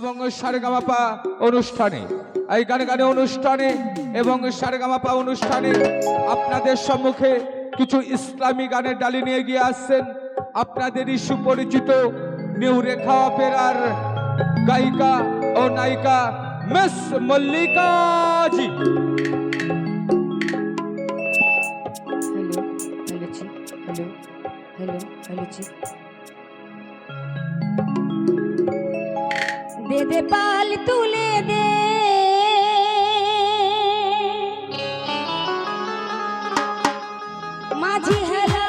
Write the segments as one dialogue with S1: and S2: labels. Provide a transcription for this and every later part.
S1: এবং সারেগামাপা অনুষ্ঠানে, এই গানে গানে অনুষ্ঠানে এবং সারেগামাপা অনুষ্ঠানে আপনাদের সম্মুখে কিছু ইসলামী গানের ডালি নিয়ে গিয়ে আসছেন। আপনাদেরই সুপরিচিত নিউ রেখা অপেরার গায়িকা ও নায়িকা miss মল্লিকাজি
S2: hello hello hello hello hello দে দে পাল তুলে দে। মাঝি হেলা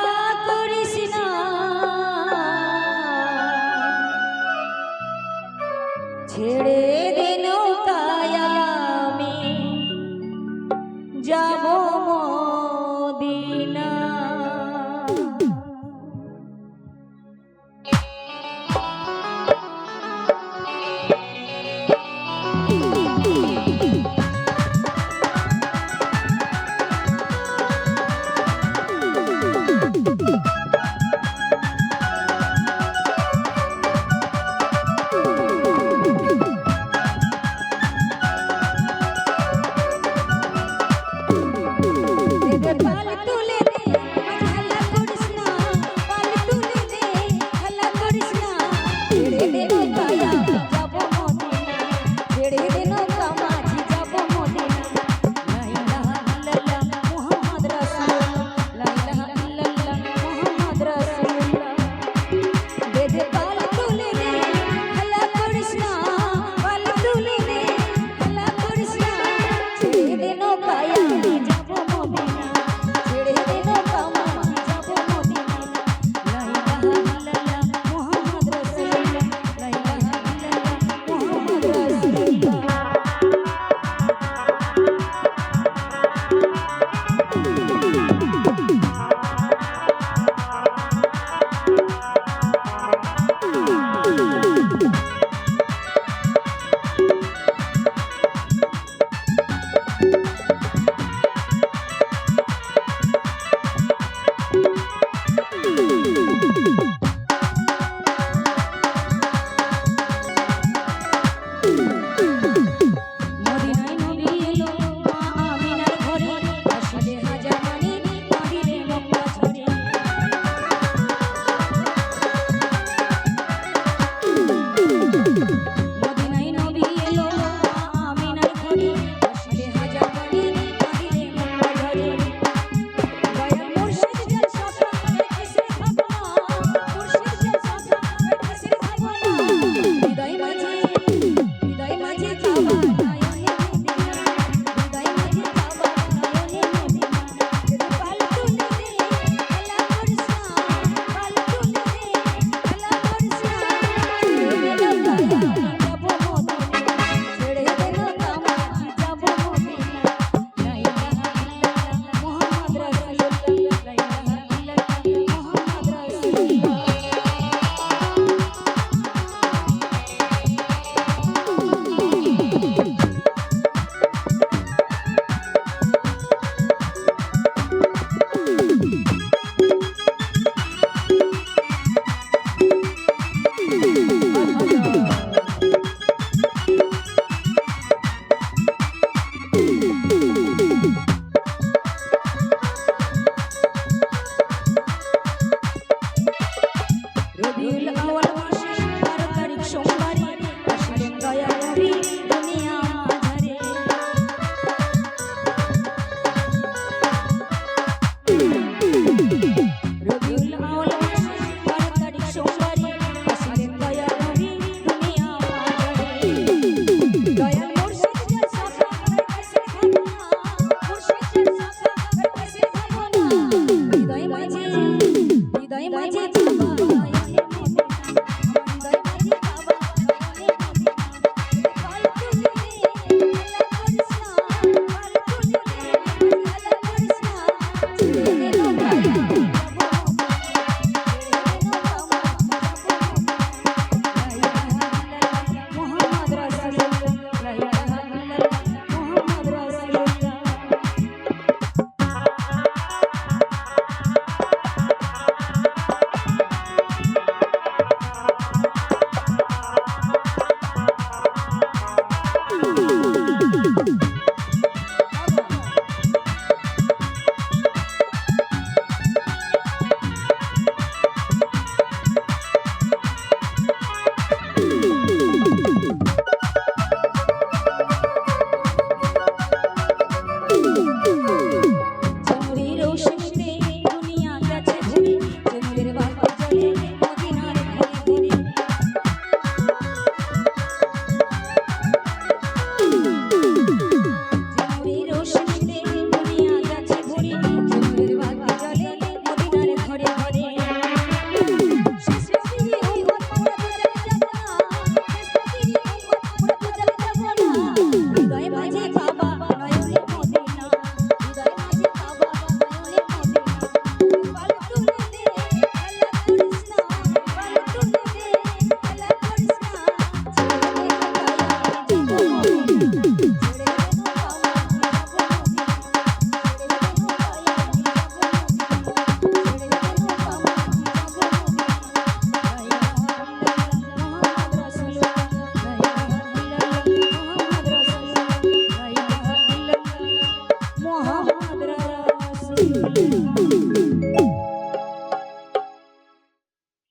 S2: Bye. Bye.